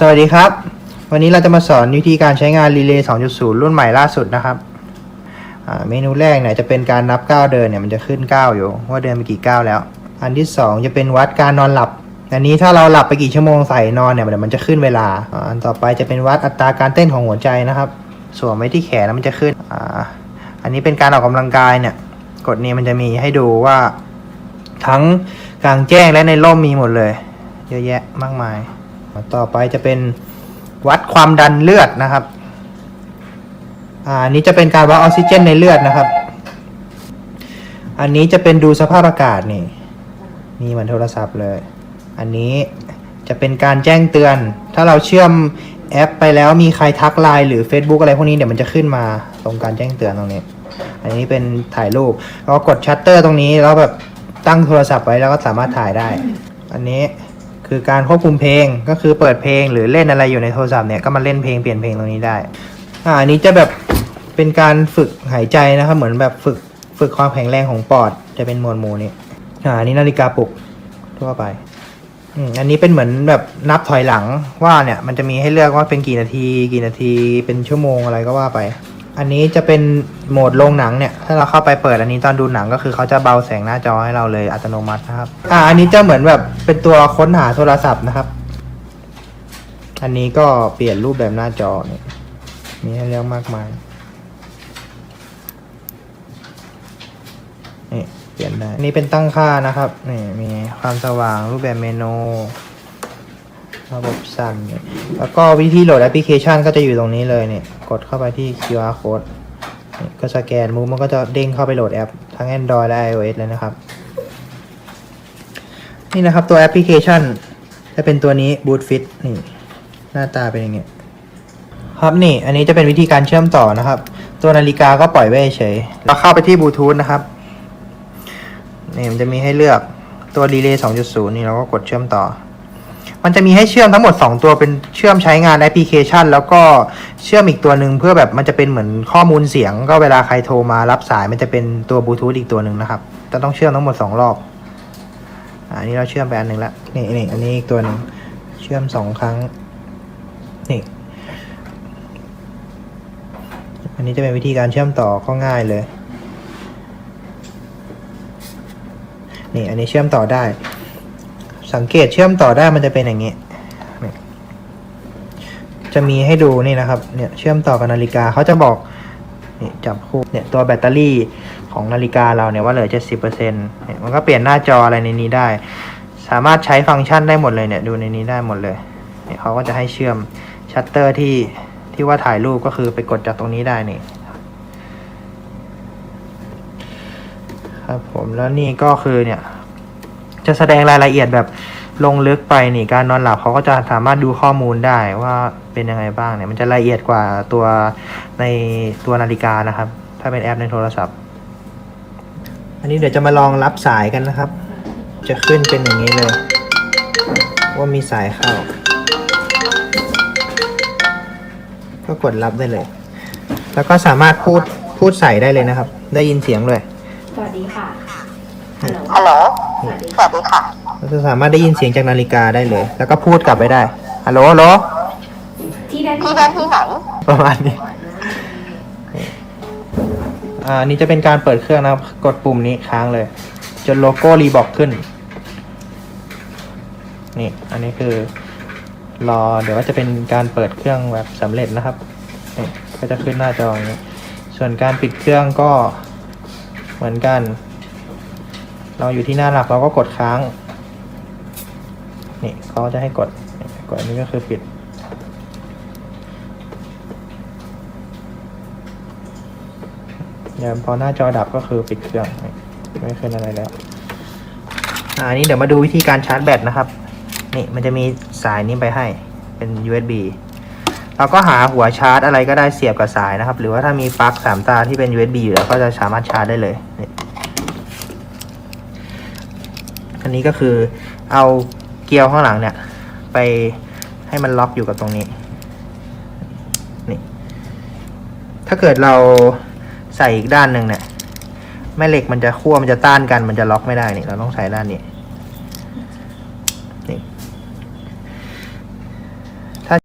สวัสดีครับ วันนี้เราจะมาสอนวิธีการใช้งาน Relay 2.0 รุ่นใหม่ล่าสุดนะครับเมนูแรกเนี่ยจะเป็นการนับก้าวเดินเนี่ยมันจะขึ้นก้าวอยู่ ว่าเดินไปกี่ก้าวแล้ว อันที่สองจะเป็นวัดการนอนหลับ อันนี้ถ้าเราหลับไปกี่ชั่วโมงใส่นอนเนี่ยเดี๋ยวมันจะขึ้นเวลา อันต่อไปจะเป็นวัดอัตราการเต้นของหัวใจนะครับสวมไว้ที่แขนแล้วมันจะขึ้นออันนี้เป็นการออกกำลังกายเนี่ยกดนี้มันจะมีให้ดูว่า ทั้งกลางแจ้งและในร่มมีหมดเลย เยอะแยะมากมาย ต่อไปจะเป็นวัดความดันเลือดนะครับอ่าอันนี้จะเป็นการวัดออกซิเจนในเลือดนะครับ อันนี้จะเป็นดูสภาพอากาศนี่ นี่เหมือนโทรศัพท์เลย อันนี้จะเป็นการแจ้งเตือน ถ้าเราเชื่อมแอปไปแล้วมีใครทักไลน์หรือ Facebook อะไรพวกนี้เดี๋ยวมันจะขึ้นมาตรงการแจ้งเตือนตรงนี้ อันนี้เป็นถ่ายรูปเรากดชัตเตอร์ตรงนี้แล้วแบบตั้งโทรศัพท์ไว้แล้วก็สามารถถ่ายได้ อันนี้ คือการควบคุมเพลงก็คือเปิดเพลงหรือเล่นอะไรอยู่ในโทรศัพท์เนี่ยก็มาเล่นเพลงเปลี่ยนเพลงตรงนี้ได้อ่าอันนี้จะแบบเป็นการฝึกหายใจนะครับ เหมือนแบบฝึกฝึกความแข็งแรงของปอดจะเป็นมวดหมู่นี้อ่าอันนี้นาฬิกาปลุกทั่วไปอืมอันนี้เป็นเหมือนแบบนับถอยหลังว่าเนี่ยมันจะมีให้เลือกว่าเป็นกี่นาที กี่นาทีเป็นชั่วโมงอะไรก็ว่าไป อันนี้จะเป็นโหมดโรงหนังเนี่ย ถ้าเราเข้าไปเปิดอันนี้ตอนดูหนังก็คือเขาจะเบาแสงหน้าจอให้เราเลยอัตโนมัตินะครับ อ่า อันนี้จะเหมือนแบบเป็นตัวค้นหาโทรศัพท์นะครับ อันนี้ก็เปลี่ยนรูปแบบหน้าจอเนี่ยมีให้เลือกมากมายนี่เปลี่ยนได้อันนี้เป็นตั้งค่านะครับ นี่มีความสว่างรูปแบบเมนู ระบบสั่นเนี่ยแล้วก็วิธีโหลดแอปพลิเคชันก็จะอยู่ตรงนี้เลยเนี่ย กดเข้าไปที่ QR code ก็สแกนมูมันก็จะเด้งเข้าไปโหลดแอป ทั้ง Android และ iOS เลยนะครับ นี่นะครับตัวแอปพลิเคชัน จะเป็นตัวนี้ Bootfit นี่ หน้าตาเป็นอย่างเงี้ยครับนี่ อันนี้จะเป็นวิธีการเชื่อมต่อนะครับ ตัวนาฬิกาก็ปล่อยไว้เฉยเราเข้าไปที่บลูทูธนะครับนี่มันจะมีให้เลือกตัว Relay 2.0 นี่เราก็กดเชื่อมต่อ มันจะมีให้เชื่อมทั้งหมด 2 ตัวเป็นเชื่อมใช้งานแอปพลิเคชัน แล้วก็เชื่อมอีกตัวหนึ่งเพื่อแบบมันจะเป็นเหมือนข้อมูลเสียง ก็เวลาใครโทรมารับสายมันจะเป็นตัวบลูทูธอีกตัวหนึ่งนะครับจะต้องเชื่อมทั้งหมด 2 รอบอันนี้เราเชื่อมไปอันหนึ่งละนี่นี่อันนี้อีกตัวหนึ่งเชื่อมสองครั้งนี่อันนี้จะเป็นวิธีการเชื่อมต่อก็ง่ายเลยนี่อันนี้เชื่อมต่อได้ สังเกตเชื่อมต่อได้มันจะเป็นอย่างนี้ จะมีให้ดูนี่นะครับ เนี่ยเชื่อมต่อกับนาฬิกาเขาจะบอกนี่จับคู่เนี่ยตัวแบตเตอรี่ของนาฬิกาเราเนี่ยว่าเหลือเจ็ดสิบเปอร์เซ็นต์เนี่ยมันก็เปลี่ยนหน้าจออะไรในนี้ได้ สามารถใช้ฟังก์ชันได้หมดเลยเนี่ยดูในนี้ได้หมดเลยเนี่ยเขาก็จะให้เชื่อมชัตเตอร์ที่ที่ว่าถ่ายรูปก็คือไปกดจากตรงนี้ได้นี่ครับผมแล้วนี่ก็คือเนี่ย จะแสดงรายละเอียดแบบลงลึกไปนี่การนอนหลับเขาก็จะสามารถดูข้อมูลได้ว่าเป็นยังไงบ้างเนี่ยมันจะละเอียดกว่าตัวในตัวนาฬิกานะครับ ถ้าเป็นแอปในโทรศัพท์ อันนี้เดี๋ยวจะมาลองรับสายกันนะครับ จะขึ้นเป็นอย่างนี้เลย ว่ามีสายเข้า ก็กดรับได้เลย แล้วก็สามารถพูดพูดใส่ได้เลยนะครับ ได้ยินเสียงเลย สวัสดีค่ะ ฮัลโหลฮัลโหลสวัสดีสวัสดีค่ะเราจะสามารถได้ยินเสียงจากนาฬิกาได้เลย แล้วก็พูดกลับไปได้ฮัลโหลฮัลโหลที่ได้พี่เป็นที่ไหนประมาณนี้อ่าอันนี้จะเป็นการเปิดเครื่องนะครับ กดปุ่มนี้ค้างเลย จนโลโก้รีบอกขึ้น นี่ อันนี้คือ รอ เดี๋ยวว่าจะเป็นการเปิดเครื่องแบบสำเร็จนะครับนี่ก็จะขึ้นหน้าจออย่างนี้ ส่วนการปิดเครื่องก็เหมือนกัน เราอยู่ที่หน้าหลักเราก็กดค้าง นี่เขาจะให้กด กดอันนี้ก็คือปิด เดี๋ยวพอหน้าจอดับก็คือปิดเครื่อง ไม่ขึ้นอะไรแล้ว อันนี้เดี๋ยวมาดูวิธีการชาร์จแบตนะครับ นี่มันจะมีสายนี้ไปให้ เป็น USB เราก็หาหัวชาร์จอะไรก็ได้เสียบกับสายนะครับ หรือว่าถ้ามีปลั๊กสามตาที่เป็น USB อยู่แล้วก็จะสามารถชาร์จได้เลย นี่อันนี้ก็คือเอาเกลียวข้างหลังเนี่ย ไปให้มันล็อกอยู่กับตรงนี้นี่ถ้าเกิดเราใส่อีกด้านหนึ่งเนี่ยแม่เหล็กมันจะคั่วมันจะต้านกันมันจะล็อกไม่ได้นี่เราต้องใส่ด้านนี้